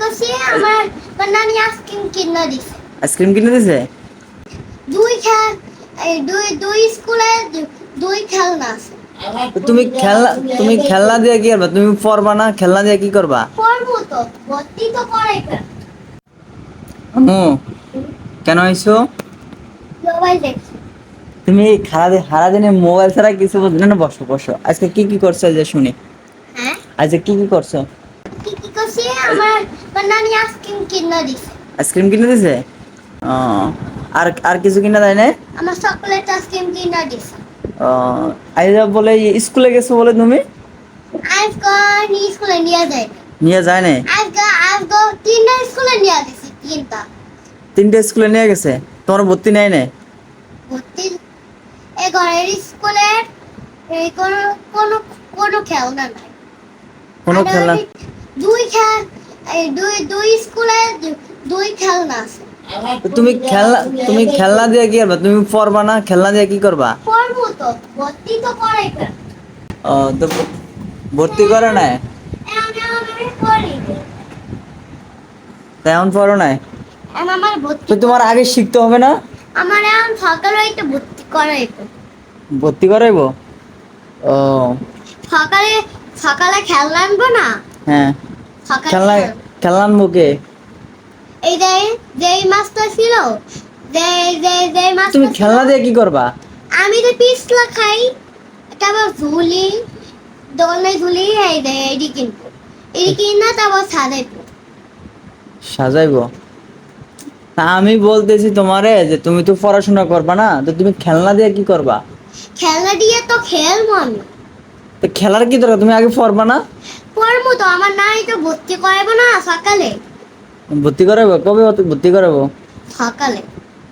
করছি আমার নানি আইসক্রিম কিনে দিছে। আইসক্রিম কিনে দিছে? দুই খেল দুই দুই স্কুলে দুই খেলনা আছে। তুমি খেলনা তুমি খেলনা দিয়ে কি করবা? তুমি পড়বা না? খেলনা দিয়ে কি করবা? পড়ব তো ভর্তি তো আম্মু কেন আইছো? মোবাইল দেখছি। তুমি সারাদিন সারাদিনে মোবাইল ছাড়া কিছু বুঝলে না বসো বসো। আজকে কি কি করছ যে শুনি। হ্যাঁ? আজকে কি কি করছ? কি আমার নানি আইসক্রিম কিনে দিছে। আইসক্রিম কিনে দিছে? আর আর কিছু কিনে দেয় না আমার চকলেট আইসক্রিম কিনে দিছে। বলে স্কুলে গেছো বলে তুমি? স্কুলে নিয়ে যায় নিয়ে যায় না তিনটা স্কুলে নিয়ে দিছে তিনটা। তিনটে স্কুলে নিয়ে গেছে? তোমার ভর্তি নেয় না ভর্তি? এই ঘরের স্কুলের এই কোনো কোনো কোনো খেলনা নাই। কোনো খেলনা দুই খেল এই দুই দুই স্কুলে দুই খেলনা আছে। তুমি খেলনা তুমি খেলনা দিয়ে কি করবা? তুমি পড়বা না? খেলনা দিয়ে কি করবা? পড়ব তো ভর্তি তো করে ও তো ভর্তি করে না তেমন পড়ো। না আমার ভর্তি তোমার আগে শিখতে হবে না? আমার এখন সকালে একটা ভর্তি করাইবো। ভর্তি করাইবো? ও। সকালে সকালে খেলনা আনব না? হ্যাঁ। খেল- খেলনা আনব এই যে যেই মাছটা ছিল যে যে যে তুমি খেলনা দিয়ে কি করবা? আমি পিছলা খাই তারপর ঝুলি ঝুলি এই দে এডি কিনবো। এডি কিনা তারপর সাজাইবো। সাজাইবো? তা আমি বলতেছি তোমারে যে তুমি তো পড়াশোনা করবা না তো তুমি খেলনা দিয়ে কি করবা? খেলনা দিয়ে তো খেলব আমি। তো খেলার কি দরকার? তুমি আগে পড়বা না? পড়ব তো আমার নাই তো ভর্তি করাবো না সকালে। ভর্তি করাবো কবে ভর্তি- করাবো সকালে।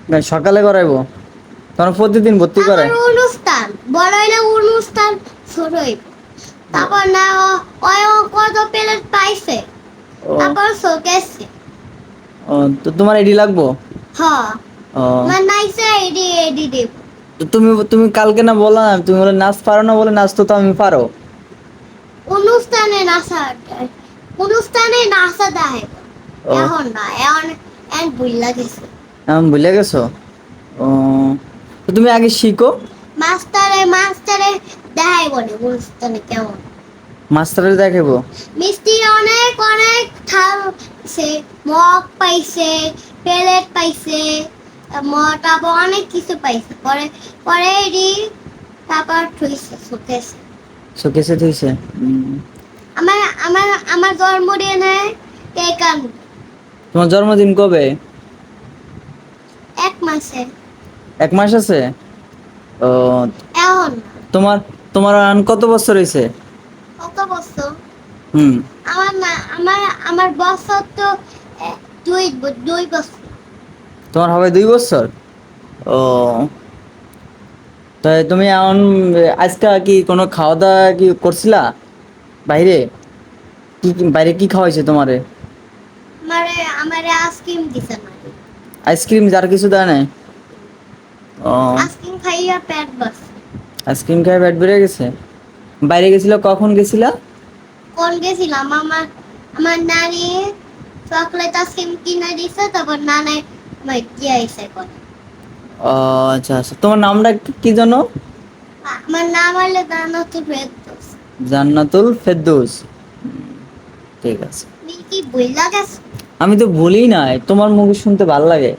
না সকালে করাইবো। তখন প্রতিদিন ভর্তি করে। অনুষ্ঠান বড় হইলে অনুষ্ঠান হইব তারপর না ও- ওই কত প্লেট পাইছে? তারপর শোকেছে তো তোমার এডি লাগবো? হ। ও। আমার নাইছে এডি এডি দেব। তো তুমি তুমি কালকে না বললা তুমি বলে নাচ পারো না বলে নাচ তো আমি পারো। অনুষ্ঠানে নাচা অনুষ্ঠানে নাচা দেয়। এখন না এখন এখন বুঝলা গেছে। আমি ভুলে গেছো? ও তুমি আগে শিখো। মাস্টারে মাস্টারে দেখাই বলে অনুষ্ঠানে কেমন। মাস্টারে দেখাবো মিষ্টি অনেক অনেক খাওয়াছে মগ পাইছে প্লেট পাইছে ম- তারপর অনেক কিছু পাইছে। পরে পরে এডি তারপর থুইছে শুকেছে শোকেসে থইছে আমার আমার আমার জন্মদিনে কেক আনব তোমার জন্মদিন কবে? এক মাসে। এক মাস আছে? ও এখন। তোমার তোমার আন কত বছর হয়েছে? কত বছর? হুম। আমার না আমার আমার বছর তো দুই দুই বছর। তোমার হবে দুই বছর? ও তাই তুমি এখন আজকে কি কোনো খাওয়া দাওয়া কি করছিলা বাইরে? কি কি- বাইরে কি খাওয়াইছে তোমারে? আমারে আমারে আইসক্রিম দিছে না আইসক্রিম যার কিছু দেয় নাই? ও। আইসক্রিম খাইয়া পেট বস আইসক্রিম খেয়ে পেট বেড়ে গেছে? বাইরে গেছিলা কখন গেছিলা? কোন গেছিলাম? আমার আমার নানি চকলেট আইসক্রিম কিনে দিছে তারপর নানাই আমার দিয়ে আইসে কোন ও আচ্ছা আচ্ছা। তোমার নামটা কি- জানো? আমার নাম হলে তো ফেরদোস। জান্নাতুল ফেরদৌস। ঠিক আছে। কি বইলা গেছো? আমি তো বলি নাই। তোমার মুখ শুনতে ভালো লাগে।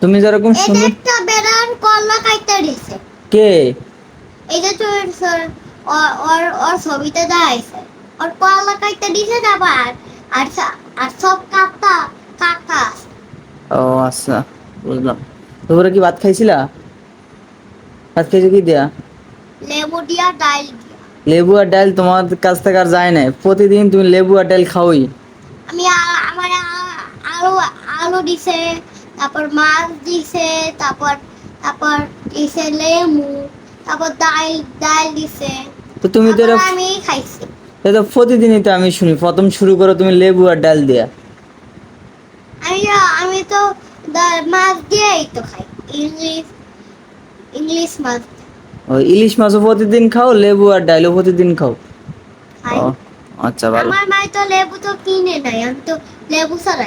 তুমি যেরকম সুন্দর একটা কাইতে দিছে। কে? এটা তো সর- ওর- ওর ছবিতে দেখাইছে। ওর কল্লা কাইতে দিছে তারপর আর- আর সব কাটা আছে। ও আচ্ছা। বুঝলাম। তোমরা কি ভাত খাইছিলা? ভাত খাইছো কি দিয়া? লেবু দিয়া দিয়া। লেবু আর ডাল তোমার কাছ থেকে আর যায় না প্রতিদিন তুমি লেবু আর ডাল খাওই আমি আমার আলু আলু দিছে তারপর মাছ দিছে তারপর তারপর দিছে লেবু তারপর ডাল ডাল দিছে। তো তুমি তো আমি খাইছি। এটা প্রতিদিনই তো আমি শুনি। প্রথম শুরু করো তুমি লেবু আর ডাল দিয়া। আমি আমি তো মাছ দিয়েই তো খাই ইংলিশ ইংলিশ মাছ ও ইলিশ মাছও প্রতিদিন খাও লেবু আর ডালও প্রতিদিন খাও? আচ্ছা ভালো। আমার মা তো লেবু তো কিনে নাই আমি তো লেবু ছাড়া।